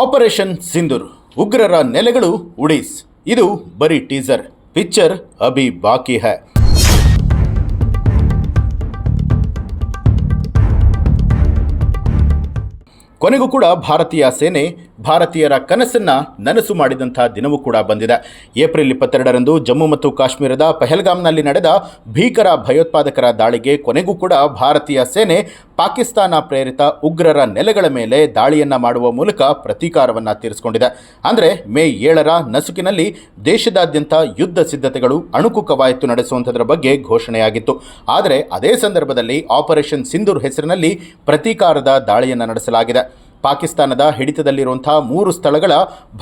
Operation Sindoor, ಉಗ್ರರ ನೆಲೆಗಳು ಉಡೀಸ್. ಇದು ಬರೀ ಟೀಸರ್, ಪಿಕ್ಚರ್ ಅಭಿ ಬಾಕಿ ಹೈ. ಕೊನೆಗೂ ಕೂಡ ಭಾರತೀಯ ಸೇನೆ ಭಾರತೀಯರ ಕನಸನ್ನ ನನಸು ಮಾಡಿದಂಥ ದಿನವೂ ಕೂಡ ಬಂದಿದೆ. ಏಪ್ರಿಲ್ ಇಪ್ಪತ್ತೆರಡರಂದು ಜಮ್ಮು ಮತ್ತು ಕಾಶ್ಮೀರದ ಪಹಲ್ಗಾಮ್ನಲ್ಲಿ ನಡೆದ ಭೀಕರ ಭಯೋತ್ಪಾದಕರ ದಾಳಿಗೆ ಕೊನೆಗೂ ಕೂಡ ಭಾರತೀಯ ಸೇನೆ ಪಾಕಿಸ್ತಾನ ಪ್ರೇರಿತ ಉಗ್ರರ ನೆಲೆಗಳ ಮೇಲೆ ದಾಳಿಯನ್ನ ಮಾಡುವ ಮೂಲಕ ಪ್ರತೀಕಾರವನ್ನು ತೀರಿಸಿಕೊಂಡಿದೆ. ಅಂದರೆ ಮೇ ಏಳರ ನಸುಕಿನಲ್ಲಿ ದೇಶದಾದ್ಯಂತ ಯುದ್ಧ ಸಿದ್ಧತೆಗಳು ಅಣುಕು ಕವಾಯತು ನಡೆಸುವಂಥದ್ರ ಬಗ್ಗೆ ಘೋಷಣೆಯಾಗಿತ್ತು. ಆದರೆ ಅದೇ ಸಂದರ್ಭದಲ್ಲಿ ಆಪರೇಷನ್ ಸಿಂಧೂರ್ ಹೆಸರಿನಲ್ಲಿ ಪ್ರತೀಕಾರದ ದಾಳಿಯನ್ನು ನಡೆಸಲಾಗಿದೆ. ಪಾಕಿಸ್ತಾನದ ಹಿಡಿತದಲ್ಲಿರುವಂತಹ ಮೂರು ಸ್ಥಳಗಳ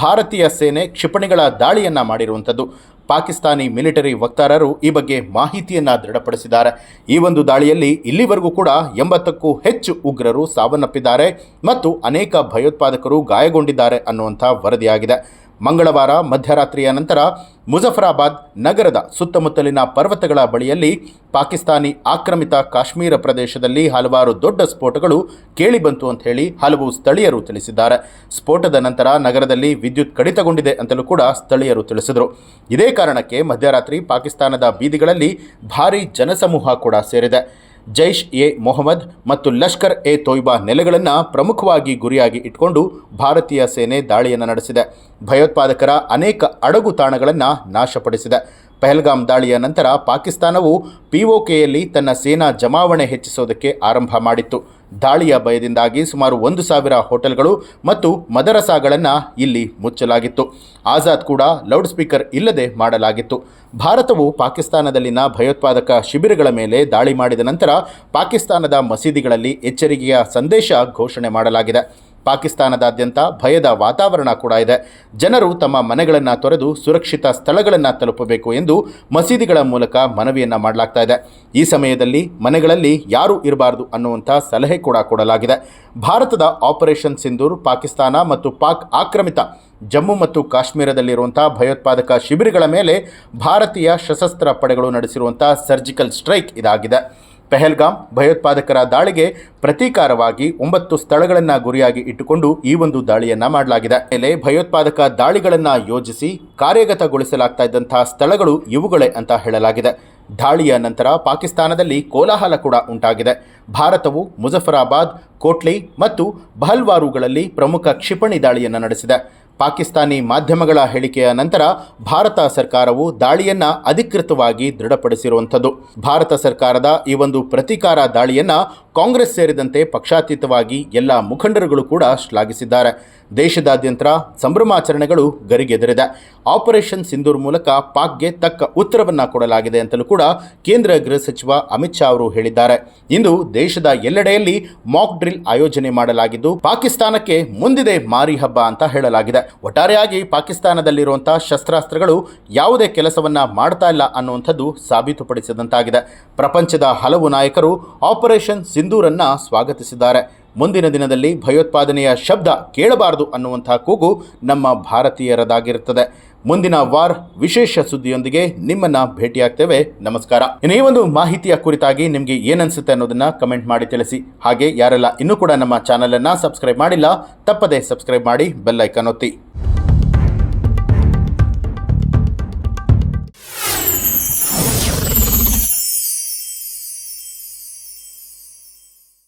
ಭಾರತೀಯ ಸೇನೆ ಕ್ಷಿಪಣಿಗಳ ದಾಳಿಯನ್ನ ಮಾಡಿರುವಂಥದ್ದು. ಪಾಕಿಸ್ತಾನಿ ಮಿಲಿಟರಿ ವಕ್ತಾರರು ಈ ಬಗ್ಗೆ ಮಾಹಿತಿಯನ್ನು ದೃಢಪಡಿಸಿದ್ದಾರೆ. ಈ ಒಂದು ದಾಳಿಯಲ್ಲಿ ಇಲ್ಲಿವರೆಗೂ ಕೂಡ ಎಂಬತ್ತಕ್ಕೂ ಹೆಚ್ಚು ಉಗ್ರರು ಸಾವನ್ನಪ್ಪಿದ್ದಾರೆ ಮತ್ತು ಅನೇಕ ಭಯೋತ್ಪಾದಕರು ಗಾಯಗೊಂಡಿದ್ದಾರೆ ಅನ್ನುವಂಥ ವರದಿಯಾಗಿದೆ. ಮಂಗಳವಾರ, ಮಧ್ಯರಾತ್ರಿಯ ನಂತರ ಮುಜಫರಾಬಾದ್ ನಗರದ ಸುತ್ತಮುತ್ತಲಿನ ಪರ್ವತಗಳ ಬಳಿಯಲ್ಲಿ ಪಾಕಿಸ್ತಾನಿ ಆಕ್ರಮಿತ ಕಾಶ್ಮೀರ ಪ್ರದೇಶದಲ್ಲಿ ಹಲವಾರು ದೊಡ್ಡ ಸ್ಫೋಟಗಳು ಕೇಳಿಬಂತು ಅಂತ ಹೇಳಿ ಹಲವು ಸ್ಥಳೀಯರು ತಿಳಿಸಿದ್ದಾರೆ. ಸ್ಫೋಟದ ನಂತರ ನಗರದಲ್ಲಿ ವಿದ್ಯುತ್ ಕಡಿತಗೊಂಡಿದೆ ಅಂತಲೂ ಕೂಡ ಸ್ಥಳೀಯರು ತಿಳಿಸಿದರು. ಇದೇ ಕಾರಣಕ್ಕೆ ಮಧ್ಯರಾತ್ರಿ ಪಾಕಿಸ್ತಾನದ ಬೀದಿಗಳಲ್ಲಿ ಭಾರೀ ಜನಸಮೂಹ ಕೂಡ ಸೇರಿದೆ. ಜೈಷ್ ಎ ಮೊಹಮ್ಮದ್ ಮತ್ತು ಲಷ್ಕರ್ ಎ ತೊಯ್ಬಾ ನೆಲೆಗಳನ್ನು ಪ್ರಮುಖವಾಗಿ ಗುರಿಯಾಗಿ ಇಟ್ಕೊಂಡು ಭಾರತೀಯ ಸೇನೆ ದಾಳಿಯನ್ನು ನಡೆಸಿದೆ. ಭಯೋತ್ಪಾದಕರ ಅನೇಕ ಅಡಗು ತಾಣಗಳನ್ನು ನಾಶಪಡಿಸಿದೆ. ಪಹಲ್ಗಾಮ್ ದಾಳಿಯ ನಂತರ ಪಾಕಿಸ್ತಾನವು ಪಿಒಕೆಯಲ್ಲಿ ತನ್ನ ಸೇನಾ ಜಮಾವಣೆ ಹೆಚ್ಚಿಸೋದಕ್ಕೆ ಆರಂಭ ಮಾಡಿತ್ತು. ದಾಳಿಯ ಭಯದಿಂದಾಗಿ ಸುಮಾರು ಒಂದು ಸಾವಿರ ಹೋಟೆಲ್ಗಳು ಮತ್ತು ಮದರಸಾಗಳನ್ನು ಇಲ್ಲಿ ಮುಚ್ಚಲಾಗಿತ್ತು. ಆಜಾದ್ ಕೂಡ ಲೌಡ್ ಸ್ಪೀಕರ್ ಇಲ್ಲದೆ ಮಾಡಲಾಗಿತ್ತು. ಭಾರತವು ಪಾಕಿಸ್ತಾನದಲ್ಲಿನ ಭಯೋತ್ಪಾದಕ ಶಿಬಿರಗಳ ಮೇಲೆ ದಾಳಿ ಮಾಡಿದ ನಂತರ ಪಾಕಿಸ್ತಾನದ ಮಸೀದಿಗಳಲ್ಲಿ ಎಚ್ಚರಿಕೆಯ ಸಂದೇಶ ಘೋಷಣೆ ಮಾಡಲಾಗಿದೆ. ಪಾಕಿಸ್ತಾನದಾದ್ಯಂತ ಭಯದ ವಾತಾವರಣ ಕೂಡ ಇದೆ. ಜನರು ತಮ್ಮ ಮನೆಗಳನ್ನು ತೊರೆದು ಸುರಕ್ಷಿತ ಸ್ಥಳಗಳನ್ನು ತಲುಪಬೇಕು ಎಂದು ಮಸೀದಿಗಳ ಮೂಲಕ ಮನವಿಯನ್ನು ಮಾಡಲಾಗ್ತಾ ಇದೆ. ಈ ಸಮಯದಲ್ಲಿ ಮನೆಗಳಲ್ಲಿ ಯಾರೂ ಇರಬಾರದು ಅನ್ನುವಂಥ ಸಲಹೆ ಕೂಡ ಕೊಡಲಾಗಿದೆ. ಭಾರತದ ಆಪರೇಷನ್ ಸಿಂಧೂರ್, ಪಾಕಿಸ್ತಾನ ಮತ್ತು ಪಾಕ್ ಆಕ್ರಮಿತ ಜಮ್ಮು ಮತ್ತು ಕಾಶ್ಮೀರದಲ್ಲಿರುವಂಥ ಭಯೋತ್ಪಾದಕ ಶಿಬಿರಗಳ ಮೇಲೆ ಭಾರತೀಯ ಸಶಸ್ತ್ರ ಪಡೆಗಳು ನಡೆಸಿರುವಂಥ ಸರ್ಜಿಕಲ್ ಸ್ಟ್ರೈಕ್ ಇದಾಗಿದೆ. ಪೆಹಲ್ಗಾಮ್ ಭಯೋತ್ಪಾದಕರ ದಾಳಿಗೆ ಪ್ರತೀಕಾರವಾಗಿ ಒಂಬತ್ತು ಸ್ಥಳಗಳನ್ನು ಗುರಿಯಾಗಿ ಇಟ್ಟುಕೊಂಡು ಈ ಒಂದು ದಾಳಿಯನ್ನ ಮಾಡಲಾಗಿದೆ. ಎಲೆ ಭಯೋತ್ಪಾದಕ ದಾಳಿಗಳನ್ನು ಯೋಜಿಸಿ ಕಾರ್ಯಗತಗೊಳಿಸಲಾಗ್ತಾ ಇದ್ದಂತಹ ಸ್ಥಳಗಳು ಇವುಗಳೇ ಅಂತ ಹೇಳಲಾಗಿದೆ. ದಾಳಿಯ ನಂತರ ಪಾಕಿಸ್ತಾನದಲ್ಲಿ ಕೋಲಾಹಲ ಕೂಡ ಉಂಟಾಗಿದೆ. ಭಾರತವು ಮುಜಫರಾಬಾದ್, ಕೋಟ್ಲಿ ಮತ್ತು ಬಹಲ್ವಾರುಗಳಲ್ಲಿ ಪ್ರಮುಖ ಕ್ಷಿಪಣಿ ದಾಳಿಯನ್ನು ನಡೆಸಿದೆ. ಪಾಕಿಸ್ತಾನಿ ಮಾಧ್ಯಮಗಳ ಹೇಳಿಕೆಯ ನಂತರ ಭಾರತ ಸರ್ಕಾರವು ದಾಳಿಯನ್ನು ಅಧಿಕೃತವಾಗಿ ದೃಢಪಡಿಸಿರುವಂಥದ್ದು. ಭಾರತ ಸರ್ಕಾರದ ಈ ಒಂದು ಪ್ರತೀಕಾರ ದಾಳಿಯನ್ನ ಕಾಂಗ್ರೆಸ್ ಸೇರಿದಂತೆ ಪಕ್ಷಾತೀತವಾಗಿ ಎಲ್ಲ ಮುಖಂಡರುಗಳು ಕೂಡ ಶ್ಲಾಘಿಸಿದ್ದಾರೆ. ದೇಶದಾದ್ಯಂತ ಸಂಭ್ರಮಾಚರಣೆಗಳು ಗರಿಗೆದರಿದೆ. ಆಪರೇಷನ್ ಸಿಂಧೂರ್ ಮೂಲಕ ಪಾಕ್ಗೆ ತಕ್ಕ ಉತ್ತರವನ್ನ ಕೊಡಲಾಗಿದೆ ಅಂತಲೂ ಕೂಡ ಕೇಂದ್ರ ಗೃಹ ಸಚಿವ ಅಮಿತ್ ಶಾ ಅವರು ಹೇಳಿದ್ದಾರೆ. ಇಂದು ದೇಶದ ಎಲ್ಲೆಡೆಯಲ್ಲಿ ಮಾಕ್ ಡ್ರಿಲ್ ಆಯೋಜನೆ ಮಾಡಲಾಗಿದ್ದು, ಪಾಕಿಸ್ತಾನಕ್ಕೆ ಮುಂದಿದೆ ಮಾರಿ ಹಬ್ಬ ಅಂತ ಹೇಳಲಾಗಿದೆ. ಒಟ್ಟಾರೆಯಾಗಿ ಪಾಕಿಸ್ತಾನದಲ್ಲಿರುವಂತಹ ಶಸ್ತ್ರಾಸ್ತ್ರಗಳು ಯಾವುದೇ ಕೆಲಸವನ್ನ ಮಾಡ್ತಾ ಇಲ್ಲ ಅನ್ನುವಂಥದ್ದು ಸಾಬೀತುಪಡಿಸಿದಂತಾಗಿದೆ. ಪ್ರಪಂಚದ ಹಲವು ನಾಯಕರು ಆಪರೇಷನ್ ಸಿಂಧೂರನ್ನ ಸ್ವಾಗತಿಸಿದ್ದಾರೆ. ಮುಂದಿನ ದಿನದಲ್ಲಿ ಭಯೋತ್ಪಾದನೆಯ ಶಬ್ದ ಕೇಳಬಾರದು ಅನ್ನುವಂತಹ ಕೂಗು ನಮ್ಮ ಭಾರತೀಯರದಾಗಿರುತ್ತದೆ. ಮುಂದಿನ ವಾರ್ ವಿಶೇಷ ಸುದ್ದಿಯೊಂದಿಗೆ ನಿಮ್ಮನ್ನ ಭೇಟಿಯಾಗ್ತೇವೆ. ನಮಸ್ಕಾರ. ಇನ್ನು ಈ ಒಂದು ಮಾಹಿತಿಯ ಕುರಿತಾಗಿ ನಿಮಗೆ ಏನನ್ಸುತ್ತೆ ಅನ್ನೋದನ್ನ ಕಮೆಂಟ್ ಮಾಡಿ ತಿಳಿಸಿ. ಹಾಗೆ ಯಾರೆಲ್ಲ ಇನ್ನೂ ಕೂಡ ನಮ್ಮ ಚಾನಲನ್ನು ಸಬ್ಸ್ಕ್ರೈಬ್ ಮಾಡಿಲ್ಲ, ತಪ್ಪದೆ ಸಬ್ಸ್ಕ್ರೈಬ್ ಮಾಡಿ ಬೆಲ್ಲೈಕನ್ ಒತ್ತಿ.